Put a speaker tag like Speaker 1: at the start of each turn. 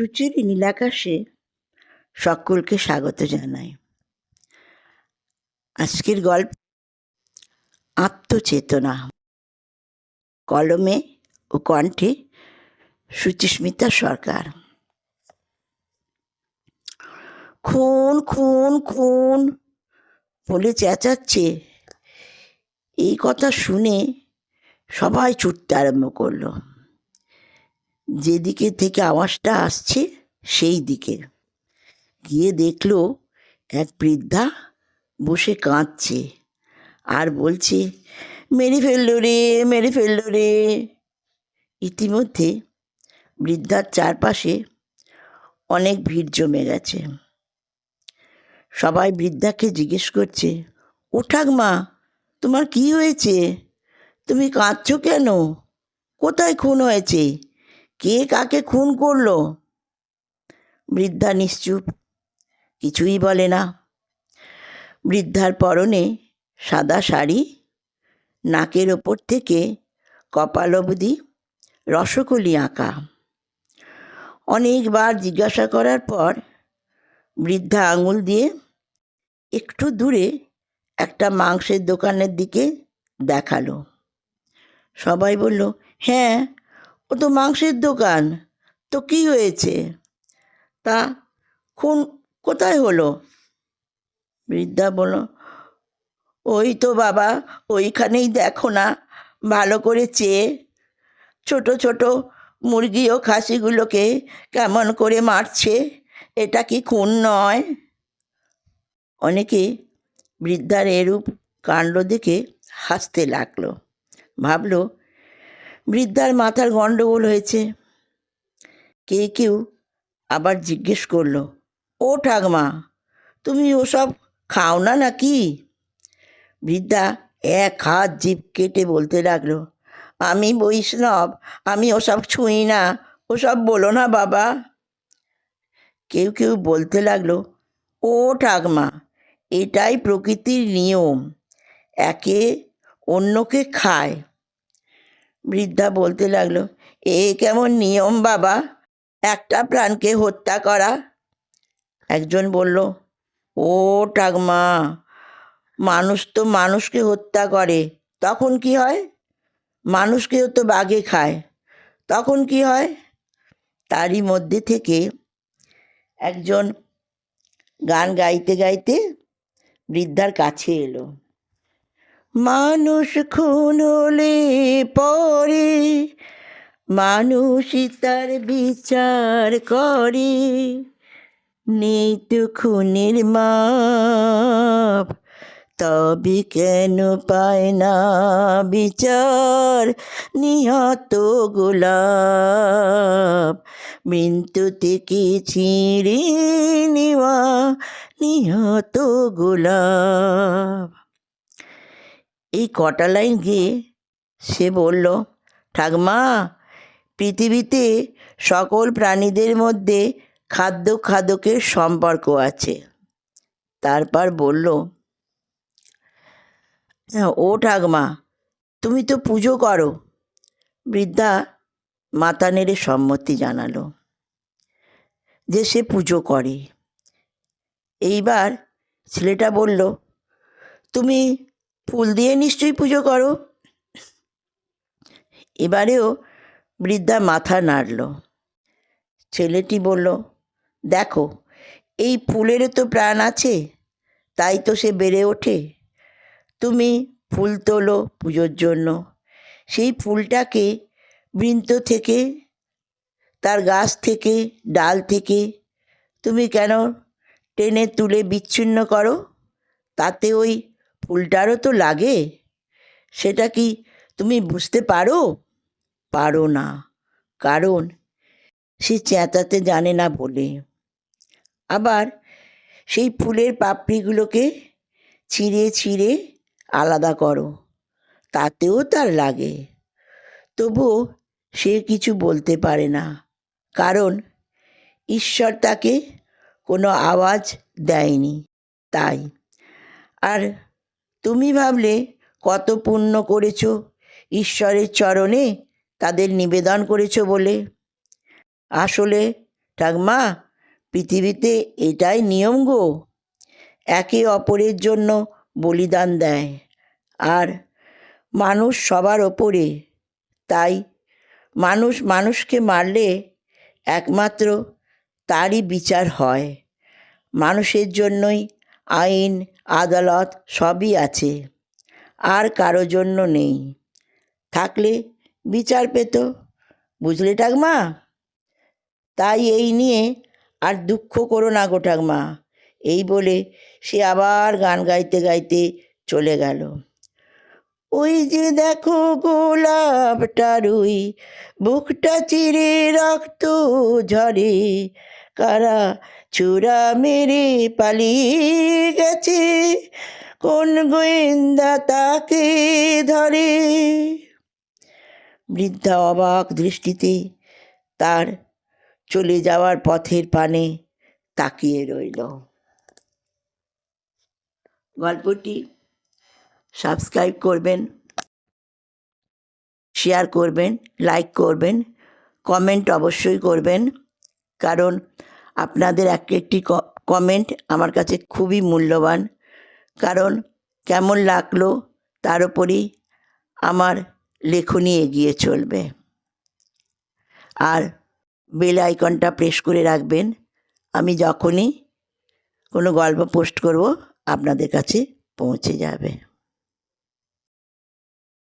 Speaker 1: সূর্যের নীলাকাশে সকলকে স্বাগত জানাই। আজকের গল্প আত্মচেতনা। কলমে ও কণ্ঠে সুচিস্মিতা সরকার। খুন খুন খুন বলে চেঁচাচ্ছে। এই কথা শুনে সবাই ছুটতে আরম্ভ করল। যেদিকে থেকে আওয়াজটা আসছে, সেই দিকে। গিয়ে দেখল এক বৃদ্ধা বসে কাঁদছে আর বলছে, মেরে ফেলল রে, মেরে ফেলল রে। ইতিমধ্যে বৃদ্ধার চারপাশে অনেক ভিড় জমে গেছে। সবাই বৃদ্ধাকে জিজ্ঞেস করছে, ও ঠাকমা, তোমার কি হয়েছে? তুমি কাঁদছো কেন? কোথায় খুন হয়েছে? কে কাকে খুন করল? বৃদ্ধা নিশ্চুপ, কিছুই বলে না। বৃদ্ধার পরনে সাদা শাড়ি, নাকের ওপর থেকে কপাল অবধি রসকলি আঁকা। অনেকবার জিজ্ঞাসা করার পর বৃদ্ধা আঙুল দিয়ে একটু দূরে একটা মাংসের দোকানের দিকে দেখাল। সবাই বলল হ্যাঁ ও তো মাংসের দোকান। তো কি হয়েছে? তা খুন কোথায় হলো? বৃদ্ধা বলল, ওই তো বাবা, ওইখানেই দেখো না, ভালো করে চেয়ে। ছোট ছোট মুরগি ও খাসিগুলোকে কেমন করে মারছে, এটা কি খুন নয়? অনেকে বৃদ্ধার এরূপ কাণ্ড দেখে হাসতে লাগল। ভাবলো বৃদ্ধার মাথার গণ্ডগোল হয়েছে। কে কেউ আবার জিজ্ঞেস করল, ও ঠাকমা, তুমি ওসব খাও না নাকি? বৃদ্ধা এক হাত জিভ কেটে বলতে লাগল, আমি বৈষ্ণব, আমি ওসব ছুঁই না, ওসব বলো না বাবা। কেউ কেউ বলতে লাগল, ও ঠাকমা, এটাই প্রকৃতির নিয়ম, একে অন্যকে খায় বৃদ্ধা বলতে লাগল, এ কেমন নিয়ম বাবা? একটা প্রাণকে হত্যা করা? একজন বলল, ও ঠাকমা, মানুষ তো মানুষকে হত্যা করে, তখন কি হয়? মানুষকেও তো বাঘে খায়, তখন কি হয়? তারই মধ্যে থেকে একজন গান গাইতে গাইতে বৃদ্ধার কাছে এলো। মানুষ খুন হলে পরে মানুষই তার বিচার করে। নেই তো খুনের মাপ, তবে কেন পায় না বিচার? নিহত গোলাপ মৃত্যু থেকে ছিঁড়ে নেওয়া? নিহত গোলাপ। এই কটা লাইন গিয়ে সে বলল ঠাকমা পৃথিবীতে সকল প্রাণীদের মধ্যে খাদ্য খাদকের সম্পর্ক আছে। তারপর বলল "হ্যাঁ, ও ঠাকমা তুমি তো পুজো করো। বৃদ্ধা মাতা নেড়ে সম্মতি জানালো যে সে পুজো করে। এইবার ছেলেটা বলল তুমি ফুল দিয়ে নিশ্চয়ই পুজো করো। এবারেও বৃদ্ধা মাথা নাড়ল। ছেলেটি বলল, দেখো, এই ফুলেরও তো প্রাণ আছে, তাই তো সে বেড়ে ওঠে। তুমি ফুল তোলো পুজোর জন্য। সেই ফুলটাকে বৃন্ত থেকে, তার গাছ থেকে, ডাল থেকে তুমি কেন টেনে তুলে বিচ্ছিন্ন করো? তাতে ওই ফুলটারও তো লাগে। সেটা কি তুমি বুঝতে পারো? পারো না, কারণ সে চেঁচাতে জানে না বলে। আবার সেই ফুলের পাপড়িগুলোকে ছিঁড়ে ছিঁড়ে আলাদা করো, তাতেও তার লাগে। তবুও সে কিছু বলতে পারে না, কারণ ঈশ্বর তাকে কোনো আওয়াজ দেয়নি, তাই। আর তুমি ভাবলে কত পুণ্য করেছ, ঈশ্বরের চরণে তাদের নিবেদন করেছ বলে। আসলে ঠাকমা, পৃথিবীতে এটাই নিয়ম গো। একে অপরের জন্য বলিদান দেয়, আর মানুষ সবার ওপরে। তাই মানুষ মানুষকে মারলে একমাত্র তারই বিচার হয়। মানুষের জন্যই আইন, আদালত সবই আছে। আর কারও জন্য নেই। থাকলে বিচার পেত, বুঝলে ঠাকমা? তাই এই নিয়ে আর দুঃখ করো না গো ঠাকমা। এই বলে সে আবার গান গাইতে গাইতে চলে গেল। ওই যে দেখো গোলাপটা রুই, বুকটা চিরে রক্ত ঝরে, কারা চূড়া মেরে পালিয়ে গেছে। কোন গোয়েন্দা তাকে ধরে? বৃদ্ধা অবাক দৃষ্টিতে তার চলে যাওয়ার পথের পানে তাকিয়ে রইল। গল্পটি সাবস্ক্রাইব করবেন, শেয়ার করবেন, লাইক করবেন, কমেন্ট অবশ্যই করবেন, কারণ আপনাদের এক একটি কমেন্ট আমার কাছে খুবই মূল্যবান। কারণ কেমন লাগল তার উপরই আমার লেখনী এগিয়ে চলবে। আর বেল আইকনটা প্রেস করে রাখবেন। আমি যখনই কোনো গল্প পোস্ট করব, আপনাদের কাছে পৌঁছে যাবে।